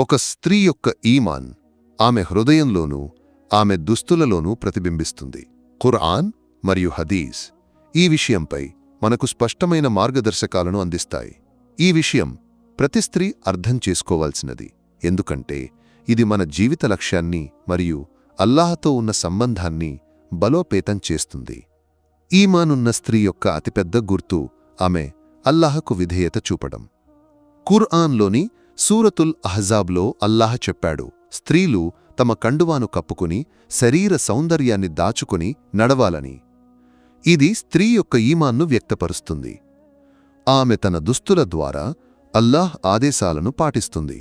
ఒక స్త్రీ యొక్క ఈమాన్ ఆమె హృదయంలోనూ ఆమె దుస్తులలోనూ ప్రతిబింబిస్తుంది. ఖుర్ఆన్ మరియు హదీస్ ఈ విషయంపై మనకు స్పష్టమైన మార్గదర్శకాలను అందిస్తాయి. ఈ విషయం ప్రతి స్త్రీ అర్థం చేసుకోవాల్సినది. ఎందుకంటే ఇది మన జీవిత లక్ష్యాన్ని మరియు అల్లాహతో ఉన్న సంబంధాన్ని బలోపేతం చేస్తుంది. ఈమానున్న స్త్రీ యొక్క అతిపెద్ద గుర్తు ఆమె అల్లాహకు విధేయత చూపడం. ఖుర్ఆన్లోని సూరతుల్ అహజాబ్లో అల్లాహ్ చెప్పాడు స్త్రీలు తమ కండువాను కప్పుకుని శరీర సౌందర్యాన్ని దాచుకుని నడవాలని. ఇది స్త్రీ యొక్క ఈమాన్ను వ్యక్తపరుస్తుంది. ఆమె తన దుస్తుల ద్వారా అల్లాహ్ ఆదేశాలను పాటిస్తుంది.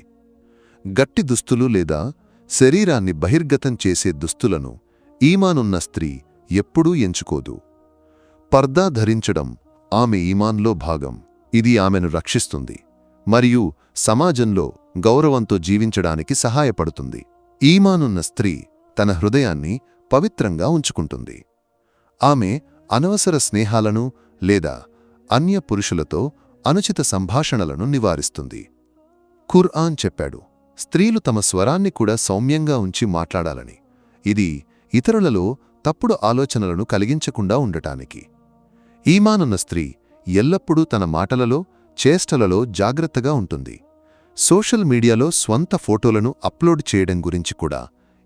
గట్టి దుస్తులు లేదా శరీరాన్ని బహిర్గతం చేసే దుస్తులను ఈమానున్న స్త్రీ ఎప్పుడూ ఎంచుకోదు. పర్దా ధరించడం ఆమె ఈమాన్లో భాగం. ఇది ఆమెను రక్షిస్తుంది. మరియు సమాజంలో గౌరవంతో జీవించడానికి సహాయపడుతుంది. ఈమానున్న స్త్రీ తన హృదయాన్ని పవిత్రంగా ఉంచుకుంటుంది. ఆమె అనవసర స్నేహాలను లేదా అన్య పురుషులతో అనుచిత సంభాషణలను నివారిస్తుంది. ఖుర్ఆన్ చెప్పాడు స్త్రీలు తమ స్వరాన్ని కూడా సౌమ్యంగా ఉంచి మాట్లాడాలని. ఇది ఇతరులలో తప్పుడు ఆలోచనలను కలిగించకుండా ఉండటానికి. ఈమానున్న స్త్రీ ఎల్లప్పుడూ తన మాటలలో చేష్టలలో జాగ్రత్తగా ఉంటుంది. సోషల్ మీడియాలో స్వంత ఫోటోలను అప్లోడ్ చేయడం గురించి కూడా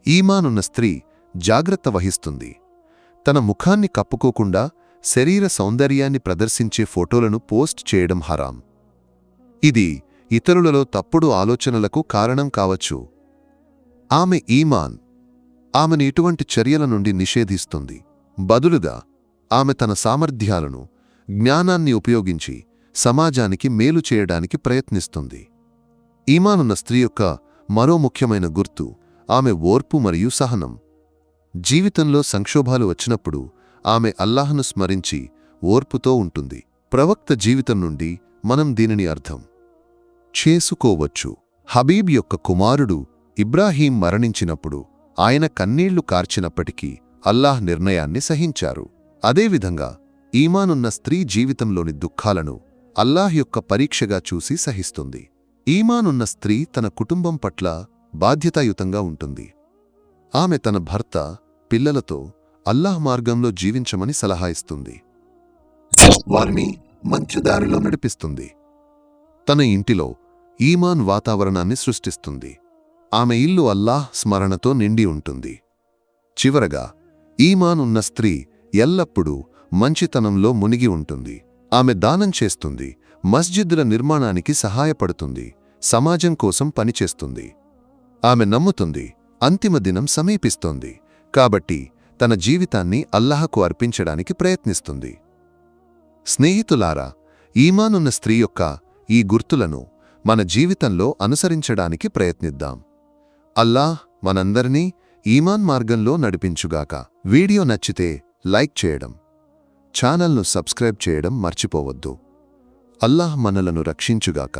ఈమానున్న స్త్రీ జాగ్రత్త వహిస్తుంది. తన ముఖాన్ని కప్పుకోకుండా శరీర సౌందర్యాన్ని ప్రదర్శించే ఫోటోలను పోస్ట్ చేయడం హరాం. ఇది ఇతరులలో తప్పుడు ఆలోచనలకు కారణం కావచ్చు. ఆమె ఈమాన్ ఆమెను ఇటువంటి చర్యల నుండి నిషేధిస్తుంది. బదులుగా ఆమె తన సామర్థ్యాలను జ్ఞానాన్ని ఉపయోగించి సమాజానికి మేలు చేయడానికి ప్రయత్నిస్తుంది. ఈమానున్న స్త్రీ యొక్క మరో ముఖ్యమైన గుర్తు ఆమె ఓర్పు మరియు సహనం. జీవితంలో సంక్షోభాలు వచ్చినప్పుడు ఆమె అల్లాహను స్మరించి ఓర్పుతో ఉంటుంది. ప్రవక్త జీవితం నుండి మనం దీనిని అర్థం చేసుకోవచ్చు. హబీబ్ యొక్క కుమారుడు ఇబ్రాహీం మరణించినప్పుడు ఆయన కన్నీళ్ళు కార్చినప్పటికీ అల్లాహ్ నిర్ణయాన్ని సహించారు. అదేవిధంగా ఈమానున్న స్త్రీ జీవితంలోని దుఃఖాలను అల్లాహ్ యొక్క పరీక్షగా చూసి సహిస్తుంది. ఈమానున్న స్త్రీ తన కుటుంబం పట్ల బాధ్యతాయుతంగా ఉంటుంది. ఆమె తన భర్త పిల్లలతో అల్లాహ్ మార్గంలో జీవించమని సలహా ఇస్తుంది. వారిని మంచి దారిలో నడిపిస్తుంది. తన ఇంటిలో ఈమాన్ వాతావరణాన్ని సృష్టిస్తుంది. ఆమె ఇల్లు అల్లాహ్ స్మరణతో నిండి ఉంటుంది. చివరగా ఈమాన్ ఉన్న స్త్రీ ఎల్లప్పుడూ మంచితనంలో మునిగి ఉంటుంది. ఆమె దానం చేస్తుంది మస్జిద్ల నిర్మాణానికి సహాయపడుతుంది సమాజం కోసం పనిచేస్తుంది. ఆమె నమ్ముతుంది అంతిమ దినం సమీపిస్తోంది కాబట్టి తన జీవితాన్ని అల్లాహకు అర్పించడానికి ప్రయత్నిస్తుంది. స్నేహితులారా ఈమానున్న స్త్రీ యొక్క ఈ గుర్తులను మన జీవితంలో అనుసరించడానికి ప్రయత్నిద్దాం. అల్లాహ్ మనందరినీ ఈమాన్ మార్గంలో నడిపించుగాక. వీడియో నచ్చితే లైక్ చేయడం. ఛానల్ను సబ్స్క్రైబ్ చేయడం మర్చిపోవద్దు. అల్లాహ్ మనలను రక్షించుగాక.